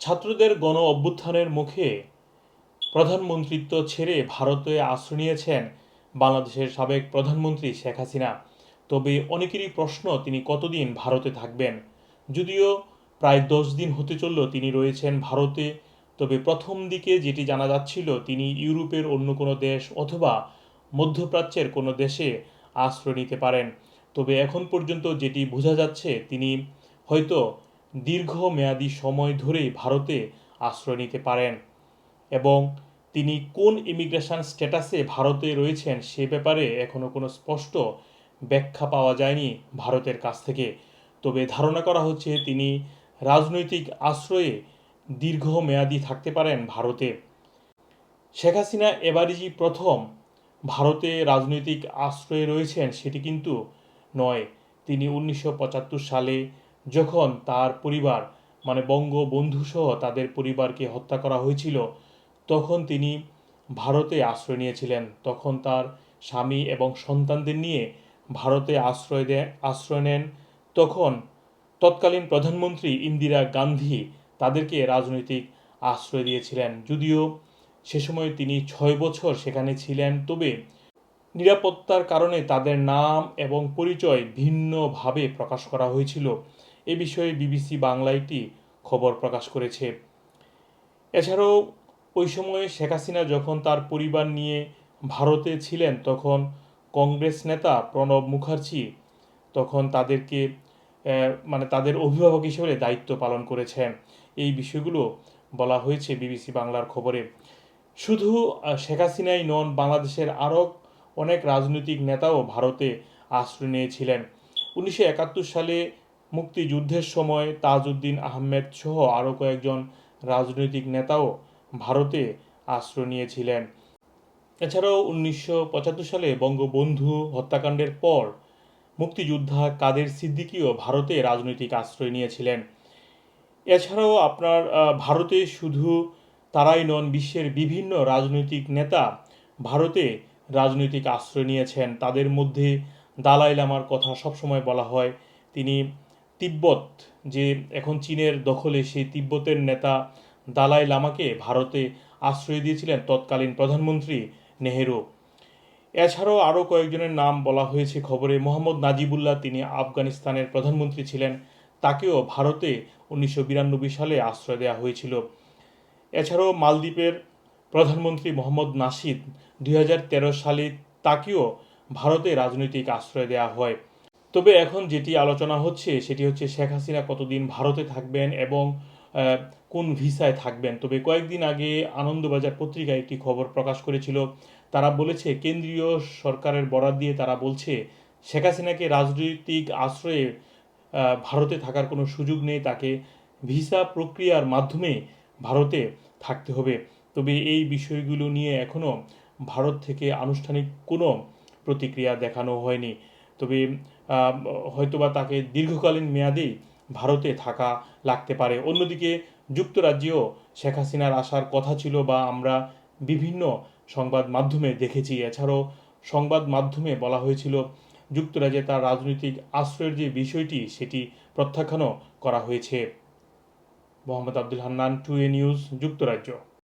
ছাত্রদের গণ অভ্যুত্থানের মুখে প্রধানমন্ত্রিত্ব ছেড়ে ভারতে আশ্রয় নিয়েছেন বাংলাদেশের সাবেক প্রধানমন্ত্রী শেখ হাসিনা। তবে অনেকেরই প্রশ্ন, তিনি কতদিন ভারতে থাকবেন? যদিও প্রায় দশ দিন হতে চলল তিনি রয়েছেন ভারতে, তবে প্রথম দিকে যেটি জানা যাচ্ছিল, তিনি ইউরোপের অন্য কোনো দেশ অথবা মধ্যপ্রাচ্যের কোনো দেশে আশ্রয় নিতে পারেন। তবে এখন পর্যন্ত যেটি বোঝা যাচ্ছে, তিনি হয়তো দীর্ঘমেয়াদী সময় ধরেই ভারতে আশ্রয় নিতে পারেন এবং তিনি কোন ইমিগ্রেশন স্ট্যাটাসে ভারতে রয়েছেন সে ব্যাপারে এখনও কোনো স্পষ্ট ব্যাখ্যা পাওয়া যায়নি ভারতের কাছ থেকে। তবে ধারণা করা হচ্ছে তিনি রাজনৈতিক আশ্রয়ে দীর্ঘমেয়াদী থাকতে পারেন ভারতে। শেখ হাসিনা এবারই প্রথম ভারতে রাজনৈতিক আশ্রয়ে রয়েছেন সেটি কিন্তু নয়। তিনি উনিশশো পঁচাত্তর সালে যখন তার পরিবার মানে বঙ্গবন্ধু সহ তাদের পরিবারকে হত্যা করা হয়েছিল, তখন তিনি ভারতে আশ্রয় নিয়েছিলেন। তখন তার স্বামী এবং সন্তানদের নিয়ে ভারতে আশ্রয় দেয়, আশ্রয় নেন। তখন তৎকালীন প্রধানমন্ত্রী ইন্দিরা গান্ধী তাদেরকে রাজনৈতিক আশ্রয় দিয়েছিলেন। যদিও সে সময় তিনি ছয় বছর সেখানে ছিলেন, তবে নিরাপত্তার কারণে তাদের নাম এবং পরিচয় ভিন্নভাবে প্রকাশ করা হয়েছিল। এ বিষয়ে বিবিসি বাংলা একটি খবর প্রকাশ করেছে। এছাড়াও ওই সময়ে শেখ হাসিনা যখন তার পরিবার নিয়ে ভারতে ছিলেন, তখন কংগ্রেস নেতা প্রণব মুখার্জি তখন তাদেরকে মানে তাদের অভিভাবক হিসেবে দায়িত্ব পালন করেছেন। এই বিষয়গুলো বলা হয়েছে বিবিসি বাংলার খবরে। শুধু শেখ হাসিনাই নন, বাংলাদেশের আরও অনেক রাজনৈতিক নেতাও ভারতে আশ্রয় নিয়েছিলেন। উনিশশো একাত্তর সালে মুক্তিযুদ্ধের সময় তাজউদ্দিন আহমেদ সহ আরও কয়েকজন রাজনৈতিক নেতাও ভারতে আশ্রয় নিয়েছিলেন। এছাড়াও উনিশশো পঁচাত্তর সালে বঙ্গবন্ধু হত্যাকাণ্ডের পর মুক্তিযোদ্ধা কাদের সিদ্দিকীও ভারতে রাজনৈতিক আশ্রয় নিয়েছিলেন। এছাড়াও আপনার ভারতে শুধু তারাই নন, বিশ্বের বিভিন্ন রাজনৈতিক নেতা ভারতে রাজনৈতিক আশ্রয় নিয়েছেন। তাদের মধ্যে দালাই লামার কথা সবসময় বলা হয়। তিনি তিব্বত, যে এখন চীনের দখলে সেই তিব্বতের নেতা দালাই লামাকে ভারতে আশ্রয় দিয়েছিলেন তৎকালীন প্রধানমন্ত্রী নেহেরু। এছাড়াও আরও কয়েকজনের নাম বলা হয়েছে খবরে। মোহাম্মদ নাজিবুল্লাহ তিনি আফগানিস্তানের প্রধানমন্ত্রী ছিলেন, তাকেও ভারতে উনিশশো বিরানব্বই সালে আশ্রয় দেওয়া হয়েছিল। এছাড়াও মালদ্বীপের প্রধানমন্ত্রী মোহাম্মদ নাসিদ দুই হাজার তেরো সালে তাকেও ভারতে রাজনৈতিক আশ্রয় দেওয়া হয়। তবে এখন যেটি আলোচনা হচ্ছে, সেটি হচ্ছে শেখ হাসিনা কতদিন ভারতে থাকবেন এবং কোন ভিসায় থাকবেন। তবে কয়েকদিন আগে আনন্দবাজার পত্রিকা একটি খবর প্রকাশ করেছিল। তারা বলেছে, কেন্দ্রীয় সরকারের বরাত দিয়ে তারা বলছে, শেখ হাসিনাকে রাজনৈতিক আশ্রয়ে ভারতে থাকার কোনো সুযোগ নেই, তাকে ভিসা প্রক্রিয়ার মাধ্যমে ভারতে থাকতে হবে। তবে এই বিষয়গুলো নিয়ে এখনও ভারত থেকে আনুষ্ঠানিক কোনো প্রতিক্রিয়া দেখানো হয়নি। তবে হয়তোবা তাকে দীর্ঘকালীন মেয়াদেই ভারতে থাকা লাগতে পারে। অন্যদিকে যুক্তরাজ্যেও শেখ হাসিনার আসার কথা ছিল বা আমরা বিভিন্ন সংবাদ মাধ্যমে দেখেছি। এছাড়াও সংবাদ মাধ্যমে বলা হয়েছিল, যুক্তরাজ্যে তার রাজনৈতিক আশ্রয়ের যে বিষয়টি, সেটি প্রত্যাখ্যানও করা হয়েছে। মোহাম্মদ আব্দুল হান্নান টু এ নিউজ, যুক্তরাজ্য।